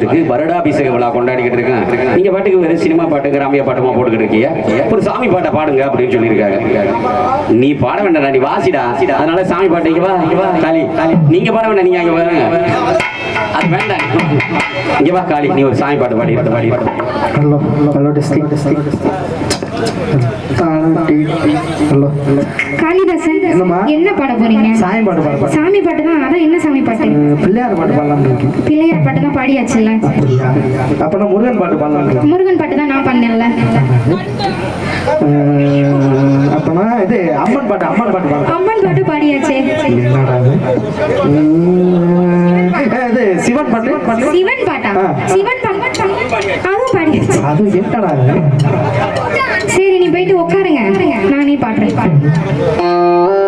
ஆலயத்துக்கு வருடாபிஷேக விழா கொண்டாடிக்கிட்டு இருக்கேன். நீங்க பாட்டுக்கு வெறும் சினிமா பாட்டு கிராமிய பாட்டுமா போட்டுக்கிட்டு இருக்கீங்க? ஒரு சாமி பாட்டை பாடுங்க அப்படின்னு சொல்லியிருக்காங்க நீ பாட வேண்டாம் நீ வாசிடா. அதனால சாமி பாட்டு இங்க வா இங்க வா காளி. காளி நீங்க பாட வேண்டாம் நீங்க அங்க பாருங்க அது வேண்டாம். இங்க வா காளி. நீ ஒரு சாமி பாட்டு பாடி பாட்டு பாடி. Hello hello Kalidasan? என்ன பாட போறீங்க? சாயம் பாட்டு பாட போறேன். சாமி பாட்டு தான் அதான் என்ன சாமி பாட்டு? பிள்ளையார் பாட்டு பிள்ளையார் தான் பாடியாச்சுல்ல? அப்படியா? அப்ப நான் முருகன் பாட்டு முருகன் தான் நான் பண்ணேன்ல அஹ் அப்பனா இது அம்மன் பாட்டு அம்மன் பாட்டு பாடலாம் அம்மன் பாட்டு பாடியாச்சே. என்னடா இது? சிவன் பாட்டு? பாட்டு சிவன் பாட்டா? ஆ. சிவன் பாட்டு. அதுவும் பாடியாச்சு அது என்னடா சரி நீ போயிட்டு உட்காருங்க நானே பாடுறேன் பாட்டு